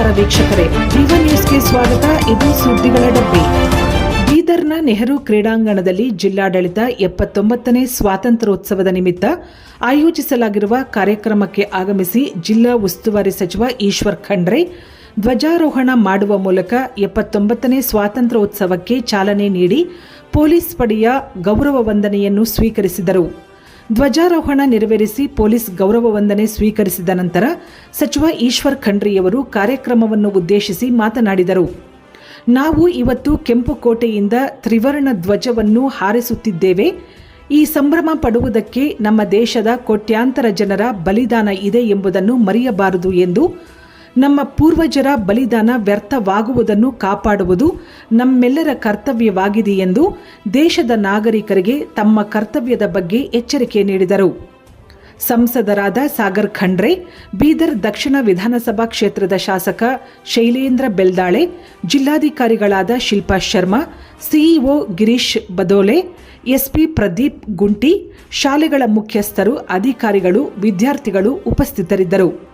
ನಮಸ್ಕಾರ ವೀಕ್ಷಕರೇ. ವಿವ ನ್ಯೂಸ್ಗೆ ಸ್ವಾಗತ. ಇದು ಸುದ್ದಿಗಳ ಡಬ್ಬಿ. ಬೀದರ್ನ ನೆಹರು ಕ್ರೀಡಾಂಗಣದಲ್ಲಿ ಜಿಲ್ಲಾಡಳಿತ ಎಪ್ಪತ್ತೊಂಬತ್ತನೇ ಸ್ವಾತಂತ್ರ್ಯೋತ್ಸವದ ನಿಮಿತ್ತ ಆಯೋಜಿಸಲಾಗಿರುವ ಕಾರ್ಯಕ್ರಮಕ್ಕೆ ಆಗಮಿಸಿ ಜಿಲ್ಲಾ ಉಸ್ತುವಾರಿ ಸಚಿವ ಈಶ್ವರ್ ಖಂಡ್ರೆ ಧ್ವಜಾರೋಹಣ ಮಾಡುವ ಮೂಲಕ ಎಪ್ಪತ್ತೊಂಬತ್ತನೇ ಸ್ವಾತಂತ್ರ್ಯೋತ್ಸವಕ್ಕೆ ಚಾಲನೆ ನೀಡಿ ಪೊಲೀಸ್ ಪಡೆಯ ಗೌರವ ವಂದನೆಯನ್ನು ಸ್ವೀಕರಿಸಿದರು. ಧ್ವಜಾರೋಹಣ ನೆರವೇರಿಸಿ ಪೊಲೀಸ್ ಗೌರವ ವಂದನೆ ಸ್ವೀಕರಿಸಿದ ನಂತರ ಸಚಿವ ಈಶ್ವರ್ ಖಂಡ್ರಿಯವರು ಕಾರ್ಯಕ್ರಮವನ್ನು ಉದ್ದೇಶಿಸಿ ಮಾತನಾಡಿದರು. ನಾವು ಇವತ್ತು ಕೆಂಪು ಕೋಟೆಯಿಂದ ತ್ರಿವರ್ಣ ಧ್ವಜವನ್ನು ಹಾರಿಸುತ್ತಿದ್ದೇವೆ. ಈ ಸಂಭ್ರಮ ಪಡುವುದಕ್ಕೆ ನಮ್ಮ ದೇಶದ ಕೋಟ್ಯಾಂತರ ಜನರ ಬಲಿದಾನ ಇದೆ ಎಂಬುದನ್ನು ಮರೆಯಬಾರದು ಎಂದು ನಮ್ಮ ಪೂರ್ವಜರ ಬಲಿದಾನ ವ್ಯರ್ಥವಾಗುವುದನ್ನು ಕಾಪಾಡುವುದು ನಮ್ಮೆಲ್ಲರ ಕರ್ತವ್ಯವಾಗಿದೆ ಎಂದು ದೇಶದ ನಾಗರಿಕರಿಗೆ ತಮ್ಮ ಕರ್ತವ್ಯದ ಬಗ್ಗೆ ಎಚ್ಚರಿಕೆ ನೀಡಿದರು. ಸಂಸದರಾದ ಸಾಗರ್ ಖಂಡ್ರೆ, ಬೀದರ್ ದಕ್ಷಿಣ ವಿಧಾನಸಭಾ ಕ್ಷೇತ್ರದ ಶಾಸಕ ಶೈಲೇಂದ್ರ ಬೆಲ್ದಾಳೆ, ಜಿಲ್ಲಾಧಿಕಾರಿಗಳಾದ ಶಿಲ್ಪಾ ಶರ್ಮಾ, ಸಿಇಒ ಗಿರೀಶ್ ಬದೋಲೆ, ಎಸ್ಪಿ ಪ್ರದೀಪ್ ಗುಂಟಿ, ಶಾಲೆಗಳ ಮುಖ್ಯಸ್ಥರು, ಅಧಿಕಾರಿಗಳು, ವಿದ್ಯಾರ್ಥಿಗಳು ಉಪಸ್ಥಿತರಿದ್ದರು.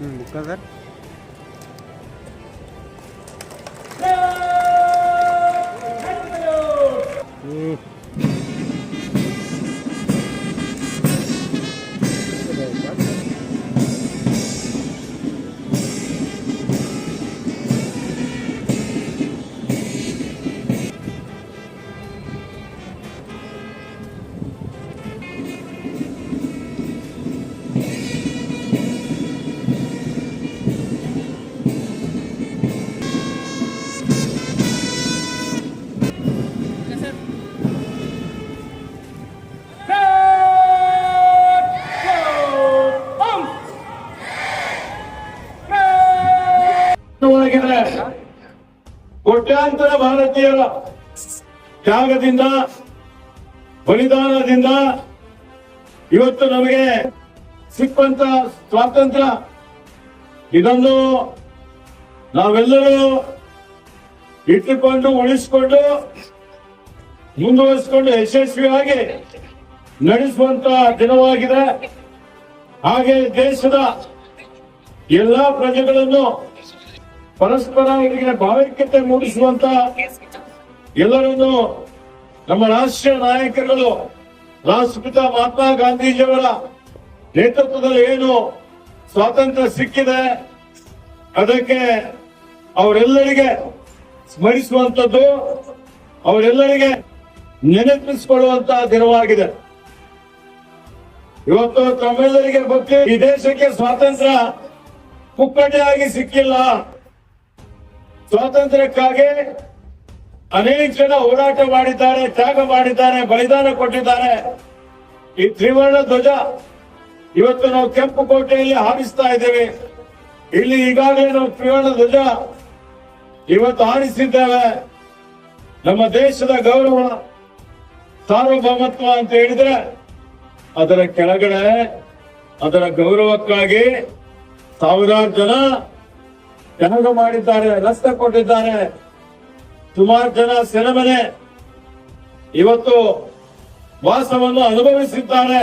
ಹ್ಞೂ ಬುಕ್ಕ ಸರ್ ಹ್ಞೂ ವಾಗಿದೆ. ಕೋಟ್ಯಾಂತರ ಭಾರತೀಯರ ತ್ಯಾಗದಿಂದ, ಬಲಿದಾನದಿಂದ ಇವತ್ತು ನಮಗೆ ಸಿಕ್ಕಂತ ಸ್ವಾತಂತ್ರ್ಯ ಇದನ್ನು ನಾವೆಲ್ಲರೂ ಇಟ್ಟುಕೊಂಡು, ಉಳಿಸಿಕೊಂಡು, ಮುಂದುವರಿಸಿಕೊಂಡು ಯಶಸ್ವಿಯಾಗಿ ನಡೆಸುವಂತ ದಿನವಾಗಿದೆ ಹಾಗೆ ದೇಶದ ಎಲ್ಲಾ ಪ್ರಜೆಗಳನ್ನು ಪರಸ್ಪರ ಇವರಿಗೆ ಭಾವೈಕ್ಯತೆ ಮೂಡಿಸುವಂತ ಎಲ್ಲರನ್ನು ನಮ್ಮ ರಾಷ್ಟ್ರೀಯ ನಾಯಕರುಗಳು, ರಾಷ್ಟ್ರಪಿತ ಮಹಾತ್ಮ ಗಾಂಧೀಜಿಯವರ ನೇತೃತ್ವದಲ್ಲಿ ಏನು ಸ್ವಾತಂತ್ರ್ಯ ಸಿಕ್ಕಿದೆ, ಅದಕ್ಕೆ ಅವರೆಲ್ಲರಿಗೆ ಸ್ಮರಿಸುವಂತದ್ದು ಅವರೆಲ್ಲರಿಗೆ ನೆನಪಿಸಿಕೊಳ್ಳುವಂತಹ ದಿನವಾಗಿದೆ. ಇವತ್ತು ತಮ್ಮೆಲ್ಲರಿಗೆ ಬಗ್ಗೆ ಈ ದೇಶಕ್ಕೆ ಸ್ವಾತಂತ್ರ್ಯ ಪುಕ್ಕಟೆಯಾಗಿ ಸಿಕ್ಕಿಲ್ಲ. ಸ್ವಾತಂತ್ರ್ಯಕ್ಕಾಗಿ ಅನೇಕ ಜನ ಹೋರಾಟ ಮಾಡಿದ್ದಾರೆ, ತ್ಯಾಗ ಮಾಡಿದ್ದಾರೆ, ಬಲಿದಾನ ಕೊಟ್ಟಿದ್ದಾರೆ. ಈ ತ್ರಿವರ್ಣ ಧ್ವಜ ಇವತ್ತು ನಾವು ಕೆಂಪು ಕೋಟೆಯಲ್ಲಿ ಹಾರಿಸ್ತಾ ಇದ್ದೇವೆ. ಇಲ್ಲಿ ಈಗಾಗಲೇ ನಾವು ತ್ರಿವರ್ಣ ಧ್ವಜ ಇವತ್ತು ಹಾರಿಸಿದ್ದೇವೆ. ನಮ್ಮ ದೇಶದ ಗೌರವ, ಸಾರ್ವಭೌಮತ್ವ ಅಂತ ಹೇಳಿದ್ರೆ ಅದರ ಕೆಳಗಡೆ ಅದರ ಗೌರವಕ್ಕಾಗಿ ಸಾವಿರಾರು ಜನ ತ್ಯಾಗ ಮಾಡಿದ್ದಾರೆ ರಸ್ತೆ ಕೊಟ್ಟಿದ್ದಾರೆ. ಸುಮಾರು ಜನ ಸೆರೆಮನೆ ಇವತ್ತು ವಾಸವನ್ನು ಅನುಭವಿಸಿದ್ದಾರೆ.